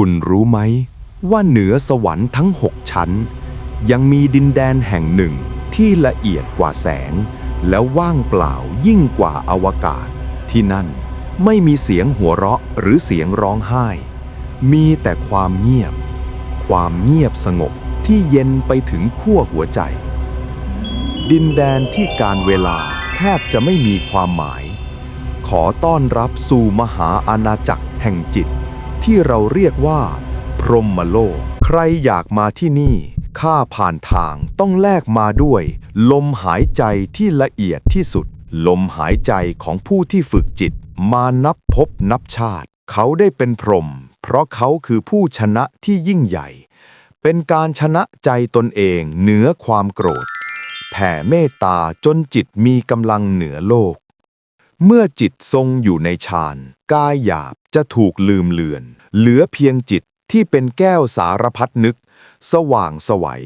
คุณรู้ไหมว่าเหนือสวรรค์ทั้งหกชั้น ยังมีดินแดนแห่งหนึ่งที่ละเอียดกว่าแสง และว่างเปล่ายิ่งกว่าอวกาศ ที่นั่นไม่มีเสียงหัวเราะหรือเสียงร้องไห้ มีแต่ความเงียบ ความเงียบสงบที่เย็นไปถึงขั้วหัวใจ ดินแดนที่การเวลาแทบจะไม่มีความหมาย ขอต้อนรับสู่มหาอาณาจักรแห่งจิต ที่เราเรียกว่า พรหมโลก ใครอยากมาที่นี่ ค่าผ่านทางต้องแลกมาด้วย ลมหายใจที่ละเอียดที่สุด ลมหายใจของผู้ที่ฝึกจิต มานับพบนับชาติ เขาได้เป็นพรหมเพราะเขาคือผู้ชนะที่ยิ่งใหญ่ เป็นการชนะใจตนเองเหนือความโกรธ แผ่เมตตาจนจิตมีกำลังเหนือโลก เมื่อจิตทรงอยู่ในฌานกายหยาบจะถูกลืมเลือน เหลือเพียงจิตที่เป็นแก้วสารพัดนึก สว่างสวัย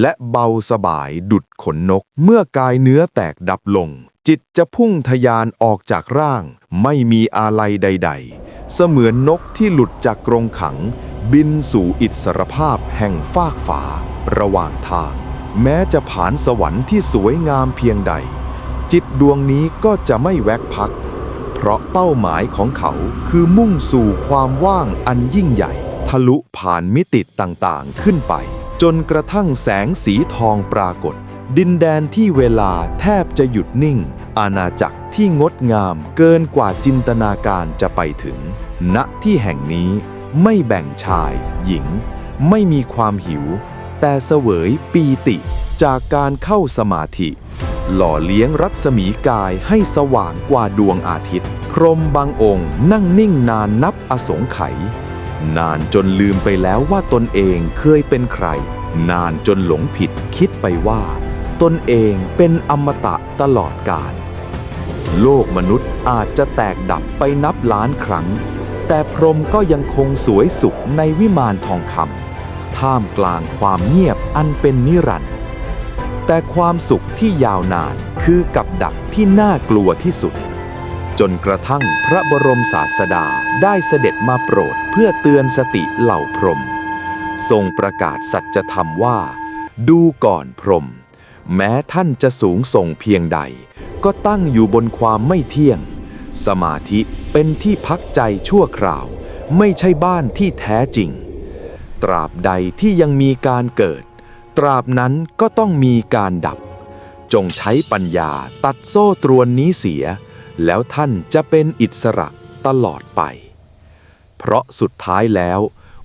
และเบาสบายดุดขนนก เมื่อกายเนื้อแตกดับลง จิตจะพุ่งทยานออกจากร่าง ไม่มีอาลัยใด ๆ เสมือนนกที่หลุดจากกรงขัง บินสู่อิสรภาพแห่งฟากฝา ระหว่างทาง แม้จะผ่านสวรรค์ที่สวยงามเพียงใด จิตดวงนี้ก็จะไม่แวกพัก เพราะเป้าหมายของเขาคือมุ่งสู่ความว่างอันยิ่งใหญ่ ทะลุผ่านมิติต่างๆขึ้นไป จนกระทั่งแสงสีทองปรากฏ ดินแดนที่เวลาแทบจะหยุดนิ่ง อาณาจักรที่งดงามเกินกว่าจินตนาการจะไปถึง ณที่แห่งนี้ไม่แบ่งชาย หญิง ไม่มีความหิว แต่เสวยปีติจากการเข้าสมาธิ หล่อเลี้ยงรัศมีกายให้สว่างกว่าดวงอาทิตย์ พรหมบางองค์นั่งนิ่งนานนับอสงไขยนานจนลืมไปแล้วว่าตนเองเคยเป็นใคร นานจนหลงผิดคิดไปว่า ตนเองเป็นอมตะตลอดกาลโลกมนุษย์อาจจะแตกดับไปนับล้านครั้ง แต่พรหมก็ยังคงสวยสุขในวิมานทองคำท่ามกลางความเงียบอันเป็นนิรันดร์ แต่ความสุขที่ยาวนานคือกับดักที่น่ากลัวที่สุด จนกระทั่งพระบรมศาสดาได้เสด็จมาโปรดเพื่อเตือนสติเหล่าพรหมทรงประกาศสัจธรรมว่า ดูก่อนพรหมแม้ท่านจะสูงส่งเพียงใด ก็ตั้งอยู่บนความไม่เที่ยง สมาธิเป็นที่พักใจชั่วคราว ไม่ใช่บ้านที่แท้จริง ตราบใดที่ยังมีการเกิด ตราบนั้นก็ต้องมีการดับ จงใช้ปัญญาตัดโซ่ตรวนนี้เสีย แล้วท่านจะเป็นอิสระตลอดไป เพราะสุดท้ายแล้ว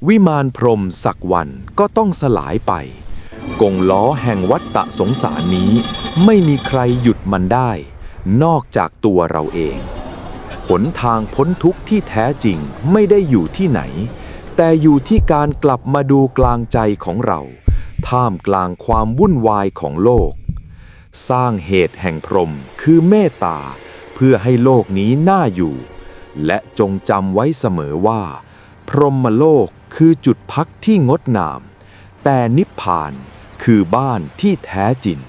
วิมานพรมสักวันก็ต้องสลายไปกงล้อแห่งวัฏฏะสงสารนี้ ไม่มีใครหยุดมันได้ นอกจากตัวเราเอง หนทางพ้นทุกข์ที่แท้จริงไม่ได้อยู่ที่ไหน แต่อยู่ที่การกลับมาดูกลางใจของเรา ท่ามกลางความวุ่นวายของโลก สร้างเหตุแห่งพรหมคือเมตตา เพื่อให้โลกนี้น่าอยู่ และจงจำไว้เสมอว่า พรหมโลกคือจุดพักที่งดงาม แต่นิพพานคือบ้านที่แท้จริง